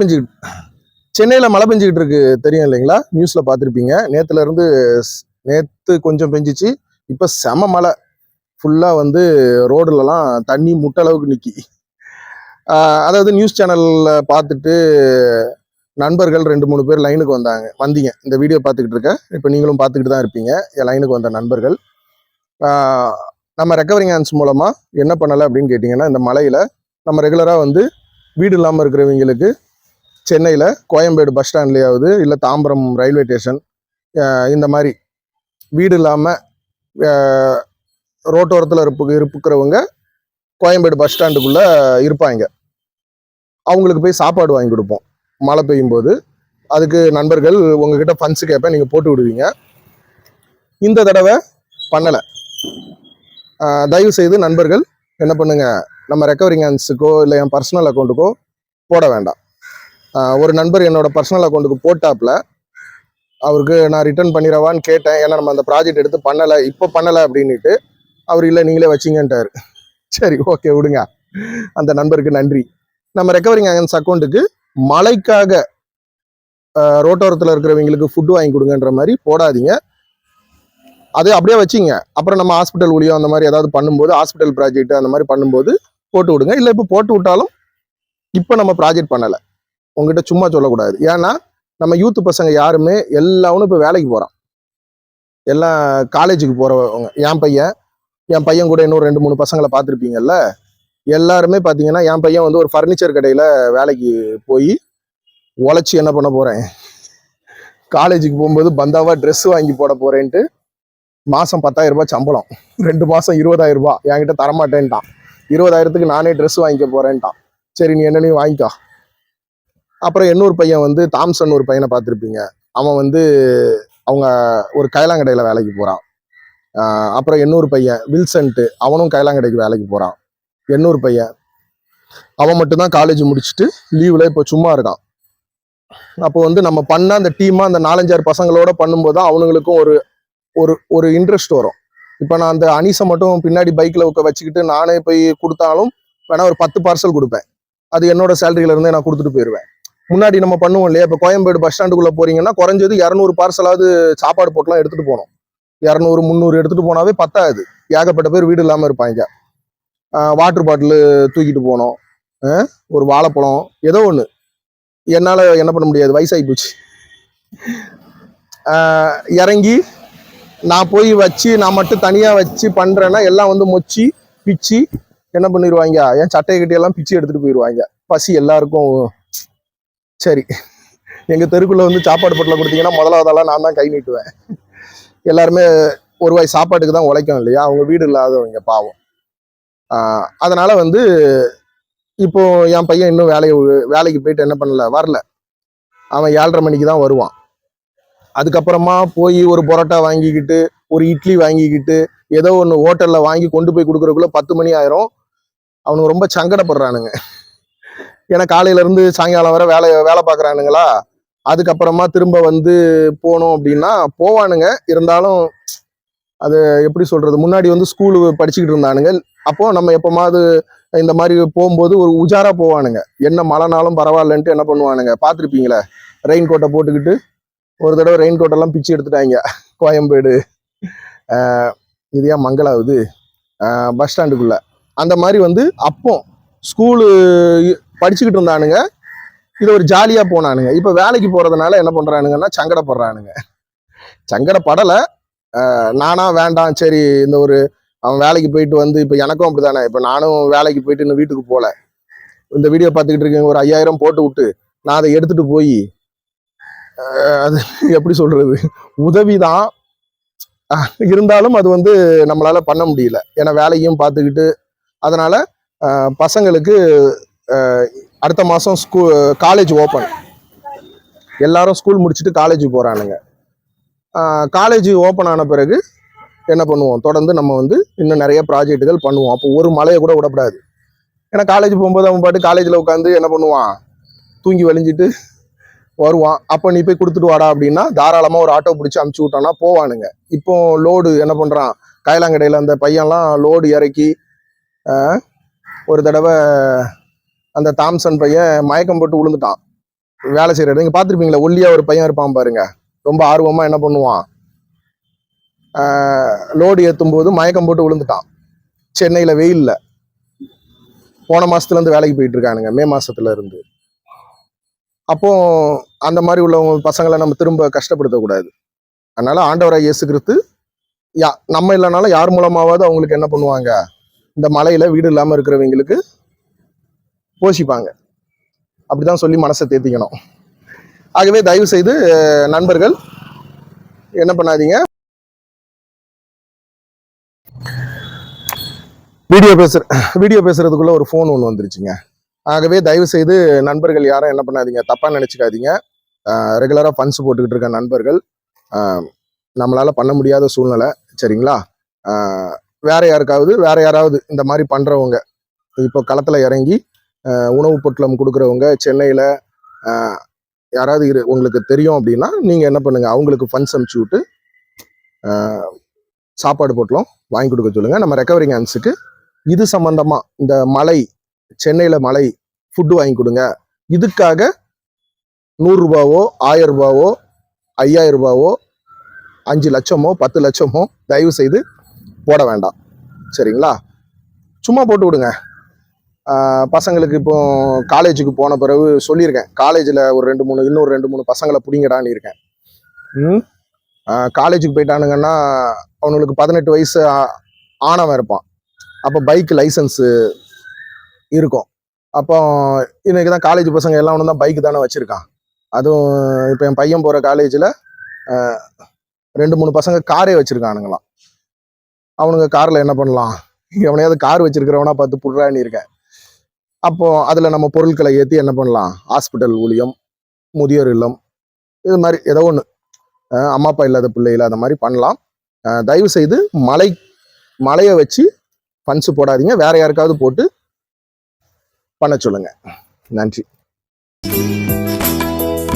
பெஞ்சுக்கிட்டு சென்னையில் மழை பெஞ்சுக்கிட்டு இருக்கு. தெரியும் இல்லைங்களா? நியூஸில் பார்த்துருப்பீங்க. நேத்துல இருந்து கொஞ்சம் பெஞ்சிச்சு. இப்போ செம மழை. ஃபுல்லாக வந்து ரோடுலலாம் தண்ணி முட்ட அளவுக்கு நிற்கி அதாவது நியூஸ் சேனலில் பார்த்துட்டு நண்பர்கள் ரெண்டு மூணு பேர் லைனுக்கு வந்தாங்க. வந்தீங்க. இந்த வீடியோ பார்த்துக்கிட்டு இருக்க. இப்போ நீங்களும் பார்த்துக்கிட்டு தான் இருப்பீங்க. என் லைனுக்கு வந்த நண்பர்கள். நம்ம ரெக்கவரிங் ஹேண்ட்ஸ் மூலமாக என்ன பண்ணலை அப்படின்னு கேட்டிங்கன்னா இந்த மலையில் நம்ம ரெகுலராக வந்து வீடு இல்லாமல் இருக்கிறவங்களுக்கு சென்னையில் கோயம்பேடு பஸ் ஸ்டாண்ட்லேயாவது இல்லை தாம்பரம் ரயில்வே ஸ்டேஷன் இந்த மாதிரி வீடு இல்லாமல் ரோட்டோரத்தில் இருப்பு இருப்புக்கிறவங்க கோயம்பேடு பஸ் ஸ்டாண்டுக்குள்ளே இருப்பாங்க. அவங்களுக்கு போய் சாப்பாடு வாங்கி கொடுப்போம். மழை பெய்யும் போது அதுக்கு நண்பர்கள் உங்ககிட்ட ஃபண்ட்ஸு கேட்பேன் நீங்கள் போட்டு விடுவீங்க. இந்த தடவை பண்ணலை. தயவு செய்து நண்பர்கள் என்ன பண்ணுங்கள் நம்ம ரெக்கவரிங் ஹேண்ட்ஸுக்கோ இல்லை என் பர்சனல் அக்கௌண்ட்டுக்கோ போட வேண்டாம். ஒரு நண்பர் என்னோட பர்சனல் அக்கௌண்ட்டுக்கு போட்டாப்ல அவருக்கு நான் ரிட்டர்ன் பண்ணிடவான்னு கேட்டேன். ஏன்னா நம்ம அந்த ப்ராஜெக்ட் எடுத்து பண்ணலை இப்போ பண்ணலை அப்படின்னுட்டு அவர் இல்லை நீங்களே வச்சிங்கன்ட்டார். சரி ஓகே விடுங்க. அந்த நண்பருக்கு நன்றி. நம்ம ரெக்கவரிங் ஆகன்ஸ் அக்கௌண்ட்டுக்கு மழைக்காக ரோட்டோரத்தில் இருக்கிறவங்களுக்கு ஃபுட்டு வாங்கி கொடுங்கன்ற மாதிரி போடாதீங்க. அது அப்படியே வச்சிங்க. அப்புறம் நம்ம ஹாஸ்பிட்டல் ஊழியம் அந்த மாதிரி ஏதாவது பண்ணும்போது ஹாஸ்பிட்டல் ப்ராஜெக்ட் அந்த மாதிரி பண்ணும்போது போட்டு விடுங்க. இல்லை இப்போ போட்டு விட்டாலும் இப்போ நம்ம ப்ராஜெக்ட் பண்ணலை. உங்ககிட்ட சும்மா சொல்லக்கூடாது. ஏன்னா நம்ம யூத்து பசங்க யாருமே எல்லாவனும் இப்போ வேலைக்கு போகிறான் எல்லாம் காலேஜுக்கு போகிறவங்க என் பையன் என் பையன் கூட இன்னும் ரெண்டு மூணு பசங்களை பார்த்துருப்பீங்கல்ல? எல்லாருமே பார்த்தீங்கன்னா என் பையன் வந்து ஒரு ஃபர்னிச்சர் கடையில் வேலைக்கு போய் உழைச்சி என்ன பண்ண போகிறேன் காலேஜுக்கு போகும்போது பந்தாவா ட்ரெஸ் வாங்கி போட போகிறேன்ட்டு மாதம் பத்தாயிரம் ரூபாய் சம்பளம். ரெண்டு மாதம் இருபதாயிரம் ரூபாய். என்கிட்ட தரமாட்டேன்ட்டான். இருபதாயிரத்துக்கு நானே ட்ரெஸ் வாங்கிக்க போகிறேன்ட்டான் சரி நீ என்ன நீ வாங்கிக்கோ. அப்புறம் இன்னொரு பையன் வந்து தாம்சன் ஒரு பையனை பார்த்துருப்பீங்க. அவன் வந்து அவங்க ஒரு கைலாங்கடையில் வேலைக்கு போகிறான் அப்புறம் இன்னொரு பையன் வில்சன்ட்டு அவனும் கைலாங்கடைக்கு வேலைக்கு போகிறான் இன்னொரு பையன் அவன் மட்டும்தான் காலேஜ் முடிச்சுட்டு லீவில் இப்போ சும்மா இருக்கான். அப்போ வந்து நம்ம பண்ண அந்த டீமாக அந்த நாலஞ்சாறு பசங்களோட பண்ணும்போது தான் அவனுங்களுக்கும் ஒரு ஒரு ஒரு இன்ட்ரெஸ்ட் வரும். இப்போ நான் அந்த அனிசை மட்டும் பின்னாடி பைக்கில் உட்க வச்சுக்கிட்டு நானே போய் கொடுத்தாலும் வேணா ஒரு பத்து பார்சல் கொடுப்பேன். அது என்னோட சேலரியிலேருந்தே நான் கொடுத்துட்டு போயிடுவேன் முன்னாடி நம்ம பண்ணுவோம் இல்லையா? இப்போ கோயம்பேடு பஸ் ஸ்டாண்டுக்குள்ள போறீங்கன்னா குறைஞ்சது இரநூறு பார்சலாவது சாப்பாடு போட்டுலாம் எடுத்துகிட்டு போகணும். இரநூறு முந்நூறு எடுத்துகிட்டு போனாவே பத்தாது. ஏகப்பட்ட பேர் வீடு இல்லாமல் இருப்பாங்க. வாட்டர் பாட்டில் தூக்கிட்டு போனோம் ஒரு வாழைப்பழம் ஏதோ ஒன்று என்னால் என்ன பண்ண முடியாது? வயசாகி போச்சு. இறங்கி நான் போய் வச்சு நான் மட்டும் தனியாக வச்சு பண்ணுறேன்னா எல்லாம் வந்து மொச்சி பிச்சு என்ன பண்ணிடுவாங்க என் சட்டையை கட்டி எல்லாம் பிச்சு எடுத்துகிட்டு போயிடுவாங்க பசி எல்லாருக்கும் சரி. எங்கள் தெருக்குள்ளே வந்து சாப்பாடு பொட்டலை கொடுத்தீங்கன்னா முதலாவதெல்லாம் நான் தான் கை நீட்டுவேன். எல்லாருமே ஒரு வாய் சாப்பாட்டுக்கு தான் உழைக்கும் இல்லையா? அவங்க வீடு இல்லாதவங்க பாவம். அதனால் வந்து இப்போ என் பையன் இன்னும் வேலையை வேலைக்கு போயிட்டு என்ன பண்ணல? வரல. அவன் ஏழரை மணிக்கு தான் வருவான். அதுக்கப்புறமா போய் ஒரு பரோட்டா வாங்கிக்கிட்டு ஒரு இட்லி வாங்கிக்கிட்டு ஏதோ ஒன்று ஹோட்டலில் வாங்கி கொண்டு போய் கொடுக்குறக்குள்ள பத்து மணி ஆயிரும். அவனுங்க ரொம்ப சங்கடப்படுறானுங்க. ஏன்னா காலையில இருந்து சாயங்காலம் வர வேலை வேலை பார்க்குறானுங்களா? அதுக்கப்புறமா திரும்ப வந்து போனோம் அப்படின்னா போவானுங்க. இருந்தாலும் அது எப்படி சொல்றது? முன்னாடி வந்து ஸ்கூலு படிச்சுக்கிட்டு இருந்தானுங்க. அப்போ நம்ம எப்போமாவது இந்த மாதிரி போகும்போது ஒரு உஜாரா போவானுங்க. என்ன மழைனாலும் பரவாயில்லன்ட்டு என்ன பண்ணுவானுங்க? பார்த்துருப்பீங்களே? ரெயின் கோட்டை போட்டுக்கிட்டு ஒரு தடவை ரெயின் கோட்டெல்லாம் பிச்சு எடுத்துட்டாங்க. கோயம்பேடு. இது ஏன் மங்களாவது பஸ் ஸ்டாண்டுக்குள்ள அந்த மாதிரி வந்து அப்போ ஸ்கூலு படிச்சுக்கிட்டு இருந்தானுங்க. இது ஒரு ஜாலியாக போனானுங்க. இப்போ வேலைக்கு போகிறதுனால என்ன பண்ணுறானுங்கன்னா சங்கடப்படுறானுங்க. சங்கடப்படலை. நானா வேண்டாம் சரி இந்த ஒரு அவன் வேலைக்கு போயிட்டு வந்து இப்போ எனக்கும் அப்படி தானே இப்போ நானும் வேலைக்கு போயிட்டு இன்னும் வீட்டுக்கு போகல இந்த வீடியோ பார்த்துக்கிட்டு இருக்கேங்க ஒரு ஐயாயிரம் போட்டு விட்டு நான் அதை எடுத்துட்டு போய் அது எப்படி சொல்றது? உதவி தான் இருந்தாலும் அது வந்து நம்மளால பண்ண முடியல. ஏன்னா வேலையும் பார்த்துக்கிட்டு அதனால பசங்களுக்கு அடுத்த மாதம் ஸ்கூ காலேஜ் ஓப்பன் எல்லாரும் ஸ்கூல் முடிச்சுட்டு காலேஜ் போகிறானுங்க காலேஜ் ஓப்பன் ஆன பிறகு என்ன பண்ணுவோம்? தொடர்ந்து நம்ம வந்து இன்னும் நிறைய ப்ராஜெக்ட்டுகள் பண்ணுவோம். அப்போ ஒரு மலையை கூட விடக்கூடாது. ஏன்னா காலேஜ் போகும்போது அவன் பாட்டு காலேஜில் உட்காந்து என்ன பண்ணுவான்? தூங்கி வலிஞ்சிட்டு வருவான். அப்போ நீ போய் கொடுத்துட்டு வாடா அப்படின்னா தாராளமாக ஒரு ஆட்டோ பிடிச்சி அமுச்சு விட்டான்னா போவானுங்க. இப்போ லோடு என்ன பண்ணுறான் கைலாங்கடையில் அந்த பையன்லாம் லோடு இறக்கி ஒரு தடவை அந்த தாம்சன் பையன் மயக்கம் போட்டு விழுந்துட்டான் வேலை செய்யற இடம் நீங்க பார்த்துருப்பீங்களா? ஒல்லியா ஒரு பையன் இருப்பான் பாருங்க. ரொம்ப ஆர்வமா என்ன பண்ணுவான்? லோடு ஏற்றும் போது மயக்கம் போட்டு விழுந்துட்டான் சென்னையில வெயில்ல. போன மாசத்துல இருந்து வேலைக்கு போயிட்டு இருக்கானுங்க மே மாசத்துல இருந்து. அப்போ அந்த மாதிரி உள்ளவங்க பசங்களை நம்ம திரும்ப கஷ்டப்படுத்தக்கூடாது. அதனால ஆண்டவராக இயேசு கிறிஸ்து யா நம்ம இல்லைனாலும் யார் மூலமாவது அவங்களுக்கு என்ன பண்ணுவாங்க? இந்த மலையில வீடு இல்லாமல் இருக்கிறவங்களுக்கு போஷிப்பாங்க. அப்படிதான் சொல்லி மனசை தேத்திக்கணும். ஆகவே தயவு செய்து நண்பர்கள் என்ன பண்ணாதீங்க. வீடியோ பேசுற வீடியோ பேசுறதுக்குள்ள ஒரு ஃபோன் ஒன்று வந்துருச்சுங்க. ஆகவே தயவு செய்து நண்பர்கள் யாரும் என்ன பண்ணாதீங்க. தப்பா நினைச்சுக்காதீங்க. ரெகுலராக ஃபண்ட்ஸ் போட்டுக்கிட்டு இருக்க நண்பர்கள் நம்மளால் நம்மளால பண்ண முடியாத சூழ்நிலை சரிங்களா? வேற யாருக்காவது வேற யாராவது இந்த மாதிரி பண்றவங்க இப்போ களத்துல இறங்கி உணவு பொட்டலம் கொடுக்குறவங்க சென்னையில் யாராவது இரு உங்களுக்கு தெரியும் அப்படின்னா நீங்கள் என்ன பண்ணுங்கள் அவங்களுக்கு ஃபண்ட்ஸ் அமுச்சு விட்டு சாப்பாடு பொட்டலம் வாங்கி கொடுக்க சொல்லுங்கள் நம்ம ரெக்கவரிங் ஹேண்ட்ஸுக்கு இது சம்மந்தமாக இந்த மலை சென்னையில் மலை ஃபுட்டு வாங்கி கொடுங்க. இதுக்காக நூறுரூபாவோ ஆயிரம் ரூபாவோ ஐயாயிரம் ரூபாவோ அஞ்சு லட்சமோ பத்து லட்சமோ தயவு செய்து போட வேண்டாம். சரிங்களா? சும்மா போட்டு விடுங்க. பசங்களுக்கு இப்போ காலேஜுக்கு போன பிறகு சொல்லியிருக்கேன். காலேஜில் ஒரு ரெண்டு மூணு இன்னொரு ரெண்டு மூணு பசங்களை பிடிங்கடான்னு இருக்கேன். ம்? காலேஜுக்கு போயிட்டானுங்கன்னா அவனுங்களுக்கு பதினெட்டு வயசு ஆனவன் இருப்பான். அப்போ பைக் லைசன்ஸு இருக்கும். அப்போ இன்னைக்கு தான் காலேஜ் பசங்க எல்லாம் ஒன்று தான் பைக் தானே வச்சுருக்கான். அதுவும் இப்போ என் பையன் போகிற காலேஜில் ரெண்டு மூணு பசங்க காரே வச்சுருக்கானுங்களாம். அவனுங்க காரில் என்ன பண்ணலாம்? எவனையாவது கார் வச்சிருக்கிறவனா பார்த்து புடுறான்னு இருக்கேன். அப்போ அதில் நம்ம பொருட்களை ஏற்றி என்ன பண்ணலாம்? ஹாஸ்பிட்டல் ஊழியம் முதியோர் இல்லம் இது மாதிரி ஏதோ ஒன்று அம்மா அப்பா இல்லாத பிள்ளைகள் அந்த மாதிரி பண்ணலாம். தயவு செய்து மலை மலையை வச்சு ஃபண்ட்ஸு போடாதீங்க. வேற யாருக்காவது போட்டு பண்ண சொல்லுங்க. நன்றி.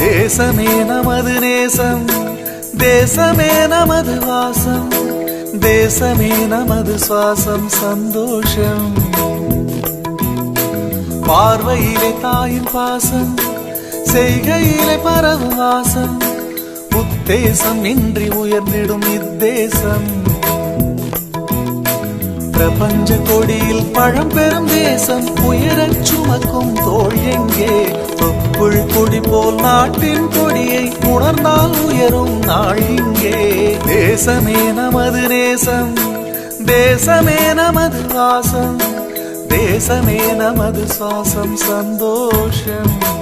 தேசமே நமது நேசம் தேசமே நமது வாசம் தேசமே நமது சுவாசம் சந்தோஷம். பார்வையிலே தாயின் பாசம் செய்கையிலே பரவும் வாசம் உத்தேசம் இன்றி உயர்ந்திடும் இத்தேசம். பிரபஞ்ச கொடியில் பழம்பெரும் தேசம் உயரச் சுமக்கும் தோல் எங்கே? தொப்புள் கொடி போல் நாட்டின் கொடியை உணர்ந்தால் உயரும் நாள் இங்கே. தேசமே நமது நேசம் தேசமே நமது வாசம். தேசமே நமது சுவாசம் சந்தோஷம்.